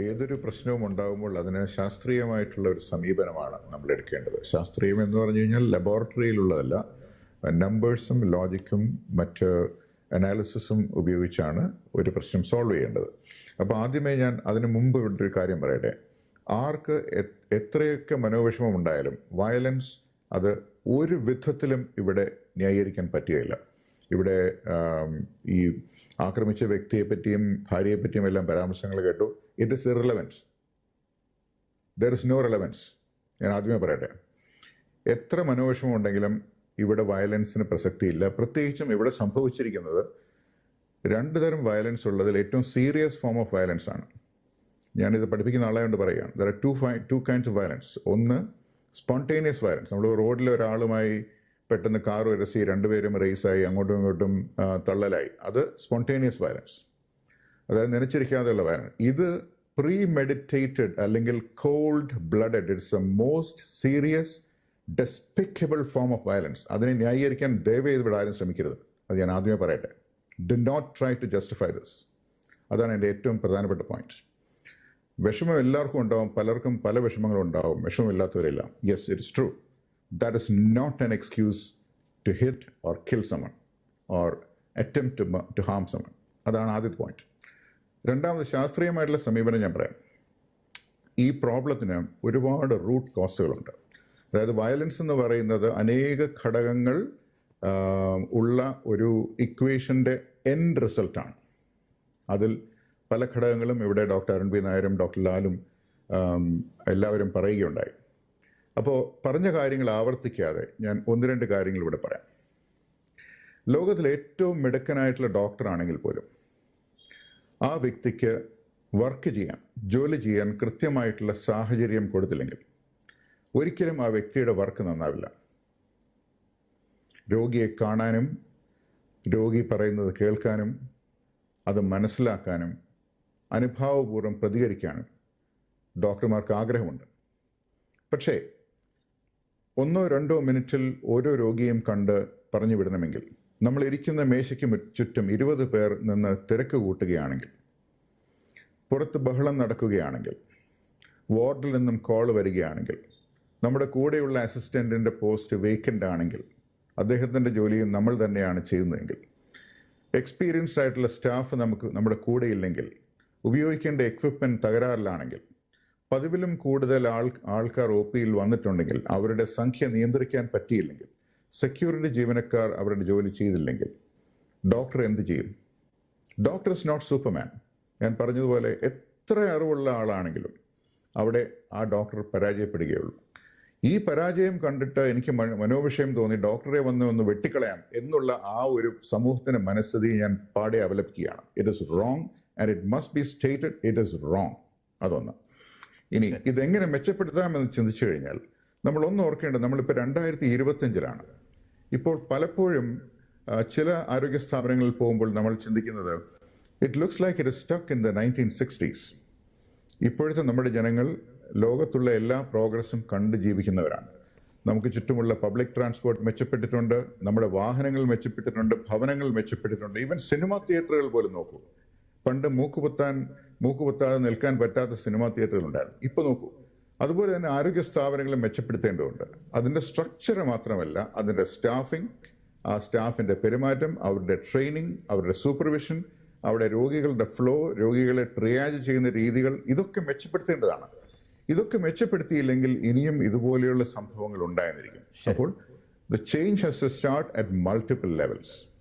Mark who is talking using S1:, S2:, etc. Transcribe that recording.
S1: ഏതൊരു പ്രശ്നവും ഉണ്ടാകുമ്പോൾ അതിന് ശാസ്ത്രീയമായിട്ടുള്ള ഒരു സമീപനമാണ് നമ്മൾ എടുക്കേണ്ടത്. ശാസ്ത്രീയം എന്ന് പറഞ്ഞു കഴിഞ്ഞാൽ ലബോറട്ടറിയിലുള്ളതല്ല നമ്പേഴ്സും ലോജിക്കും മറ്റ് അനാലിസിസും ഉപയോഗിച്ചാണ് ഒരു പ്രശ്നം സോൾവ് ചെയ്യേണ്ടത്. അപ്പോൾ ആദ്യമേ ഞാൻ അതിന് മുമ്പ് ഒരു കാര്യം പറയട്ടെ. ആർക്ക് എത്രയൊക്കെ മനോവിഷമം ഉണ്ടായാലും വയലൻസ് അത് ഒരു വിധത്തിലും ഇവിടെ ന്യായീകരിക്കാൻ പറ്റുകയില്ല. ഇവിടെ ഈ ആക്രമിച്ച വ്യക്തിയെ പറ്റിയും ഭാര്യയെ പറ്റിയും എല്ലാം പരാമർശങ്ങൾ കേട്ടു. It is irrelevance there is no relevance ഞാൻ ആദ്യമേ പറയട്ടെ. എത്ര മനോവിഷമം ഉണ്ടെങ്കിലും ഇവിടെ വയലൻസിന് പ്രസക്തിയില്ല. പ്രത്യേകിച്ചും ഇവിടെ സംഭവിച്ചിരിക്കുന്നത് രണ്ട് തരം വയലൻസ് ഉള്ളതിൽ ഏറ്റവും സീരിയസ് ഫോം ഓഫ് വയലൻസ് ആണ്. ഞാനിത് പഠിപ്പിക്കുന്ന ആളായതുകൊണ്ട് പറയുകയാണ്. There are two phi two kinds of violence ഒന്ന് സ്പോണ്ടേനിയസ് വയലൻസ് നമ്മൾ റോഡിൽ ഒരാളുമായി പെട്ടെന്ന് കാർ ഉരസി രണ്ടുപേരും റേസായി അങ്ങോട്ടും ഇങ്ങോട്ടും തള്ളലായി. അത് സ്പോണ്ടേനിയസ് വയലൻസ് അതായത് നനച്ചിരിക്കാതെയുള്ള വയലൻസ് ഇത് പ്രീ മെഡിറ്റേറ്റഡ് അല്ലെങ്കിൽ cold blooded it's a most serious despicable form of violence അതിനെ ന്യായീകരിക്കാൻ ദയവേത് ഇവിടെ ആരും ശ്രമിക്കരുത്. അത് ഞാൻ ആദ്യമേ പറയട്ടെ. Do not try to justify this അതാണ് എന്റെ ഏറ്റവും പ്രധാനപ്പെട്ട പോയിന്റ് വിഷമം എല്ലാവർക്കും ഉണ്ടാവും പലർക്കും പല വിഷമങ്ങളും ഉണ്ടാവും വിഷമമില്ലാത്തവരില്ല yes it's true that is not an excuse to hit or kill someone or attempt to, to harm someone. അതാണ് ആദ്യത്തെ പോയിന്റ് രണ്ടാമത് ശാസ്ത്രീയമായിട്ടുള്ള സമീപനം ഞാൻ പറയാം. ഈ പ്രോബ്ലത്തിന് ഒരുപാട് റൂട്ട് കോസുകളുണ്ട് അതായത് വയലൻസ് എന്ന് പറയുന്നത് അനേക ഘടകങ്ങൾ ഉള്ള ഒരു ഇക്വേഷന്റെ എൻഡ് റിസൾട്ടാണ് അതിൽ പല ഘടകങ്ങളും ഇവിടെ ഡോക്ടർ അരുൺ ബി നായരും ഡോക്ടർ ലാലും എല്ലാവരും പറയുകയുണ്ടായി. അപ്പോൾ പറഞ്ഞ കാര്യങ്ങൾ ആവർത്തിക്കാതെ ഞാൻ ഒന്ന് രണ്ട് കാര്യങ്ങൾ ഇവിടെ പറയാം. ലോകത്തിലെ ഏറ്റവും മിടുക്കനായിട്ടുള്ള ഡോക്ടറാണെങ്കിൽ പോലും ആ വ്യക്തിക്ക് വർക്ക് ചെയ്യാൻ ജോലി ചെയ്യാൻ കൃത്യമായിട്ടുള്ള സാഹചര്യം കൊടുത്തില്ലെങ്കിൽ ഒരിക്കലും ആ വ്യക്തിയുടെ വർക്ക് നന്നാവില്ല. രോഗിയെ കാണാനും രോഗി പറയുന്നത് കേൾക്കാനും അത് മനസ്സിലാക്കാനും അനുഭാവപൂർവം പ്രതികരിക്കാനും ഡോക്ടർമാർക്ക് ആഗ്രഹമുണ്ട്. പക്ഷേ ഒന്നോ രണ്ടോ മിനിറ്റിൽ ഓരോ രോഗിയും കണ്ട് പറഞ്ഞു വിടണമെങ്കിൽ. നമ്മൾ ഇരിക്കുന്ന മേശയ്ക്ക് ചുറ്റും ഇരുപത് പേർ നിന്ന് തിരക്ക് കൂട്ടുകയാണെങ്കിൽ പുറത്ത് ബഹളം നടക്കുകയാണെങ്കിൽ വാർഡിൽ നിന്നും കോൾ വരികയാണെങ്കിൽ നമ്മുടെ കൂടെയുള്ള അസിസ്റ്റന്റിന്റെ പോസ്റ്റ് വേക്കന്റ് ആണെങ്കിൽ അദ്ദേഹത്തിന്റെ ജോലിയും നമ്മൾ തന്നെയാണ് ചെയ്യുന്നതെങ്കിൽ എക്സ്പീരിയൻസ്ഡ് ആയിട്ടുള്ള സ്റ്റാഫ് നമുക്ക് നമ്മുടെ കൂടെയില്ലെങ്കിൽ ഉപയോഗിക്കേണ്ട എക്വിപ്മെന്റ് തകരാറിലാണെങ്കിൽ പതിവിലും കൂടുതൽ ആൾ ആൾക്കാർ ഒ പിയിൽ വന്നിട്ടുണ്ടെങ്കിൽ അവരുടെ സംഖ്യ നിയന്ത്രിക്കാൻ പറ്റിയില്ലെങ്കിൽ സെക്യൂരിറ്റി ജീവനക്കാർ അവരുടെ ജോലി ചെയ്തില്ലെങ്കിൽ ഡോക്ടർ എന്ത് ചെയ്യും? ഡോക്ടർ ഇസ് നോട്ട് സൂപ്പർമാൻ ഞാൻ പറഞ്ഞതുപോലെ എത്ര അറിവുള്ള ആളാണെങ്കിലും അവിടെ ആ ഡോക്ടർ പരാജയപ്പെടുകയുള്ളൂ. ഈ പരാജയം കണ്ടിട്ട് എനിക്ക് മനോവിഷയം തോന്നി ഡോക്ടറെ വന്ന് ഒന്ന് വെട്ടിക്കളയാം എന്നുള്ള ആ ഒരു സമൂഹത്തിന്റെ മനസ്ഥിതി ഞാൻ പാടെ അവലപിക്കുകയാണ്. It is wrong and it must be stated it is wrong അതൊന്ന്. ഇനി ഇതെങ്ങനെ മെച്ചപ്പെടുത്താമെന്ന് ചിന്തിച്ചു കഴിഞ്ഞാൽ നമ്മൾ ഒന്ന് ഓർക്കേണ്ടത് നമ്മളിപ്പോൾ രണ്ടായിരത്തി ഇരുപത്തഞ്ചിലാണ് ഇപ്പോൾ പലപ്പോഴും ചില ആരോഗ്യ സ്ഥാപനങ്ങളിൽ പോകുമ്പോൾ നമ്മൾ ചിന്തിക്കുന്നത് it looks like it stuck in the nineteen sixties ഇപ്പോഴത്തെ നമ്മുടെ ജനങ്ങൾ ലോകത്തുള്ള എല്ലാ പ്രോഗ്രസ്സും കണ്ട് ജീവിക്കുന്നവരാണ്. നമുക്ക് ചുറ്റുമുള്ള പബ്ലിക് ട്രാൻസ്പോർട്ട് മെച്ചപ്പെട്ടിട്ടുണ്ട് നമ്മുടെ വാഹനങ്ങൾ മെച്ചപ്പെട്ടിട്ടുണ്ട് ഭവനങ്ങൾ മെച്ചപ്പെട്ടിട്ടുണ്ട് ഈവൻ സിനിമാ തിയേറ്ററുകൾ പോലും നോക്കൂ. പണ്ട് മൂക്കുപൊത്താൻ മൂക്കുപൊത്താതെ നിൽക്കാൻ പറ്റാത്ത സിനിമാ തിയേറ്ററുകൾ ഉണ്ടായിരുന്നു ഇപ്പൊ നോക്കൂ. അതുപോലെ തന്നെ ആരോഗ്യ സ്ഥാപനങ്ങളെ മെച്ചപ്പെടുത്തേണ്ടതുണ്ട്. അതിന്റെ സ്ട്രക്ചർ മാത്രമല്ല അതിന്റെ സ്റ്റാഫിംഗ് ആ സ്റ്റാഫിന്റെ പെരുമാറ്റം അവരുടെ ട്രെയിനിങ് അവരുടെ സൂപ്പർവിഷൻ അവിടെ രോഗികളുടെ ഫ്ലോ രോഗികളെ ട്രിയാജ് ചെയ്യുന്ന രീതികൾ ഇതൊക്കെ മെച്ചപ്പെടുത്തേണ്ടതാണ്. ഇതൊക്കെ മെച്ചപ്പെടുത്തിയില്ലെങ്കിൽ ഇനിയും ഇതുപോലെയുള്ള സംഭവങ്ങൾ ഉണ്ടായിരുന്നിരിക്കും അപ്പോൾ the change has to start at multiple levels